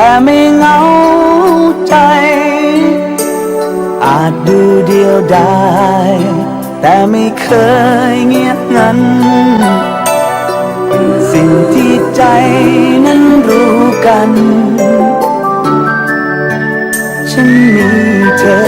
แต่ไม่เหงาใจ อาจดูเดียวดายแต่ไม่เคยเงียบงัน สิ่งที่ใจนั้นรู้กัน ฉันมีเธอ